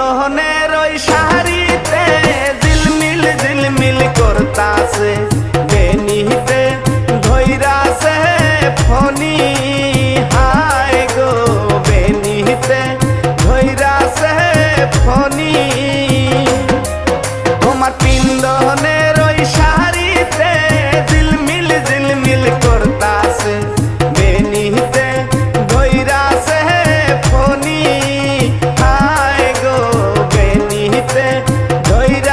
দহনের ওই শাড়িতে ঝিলমিল ঝিলমিল করতাছে বেনিতে ধৈরাছে ফনি কইরা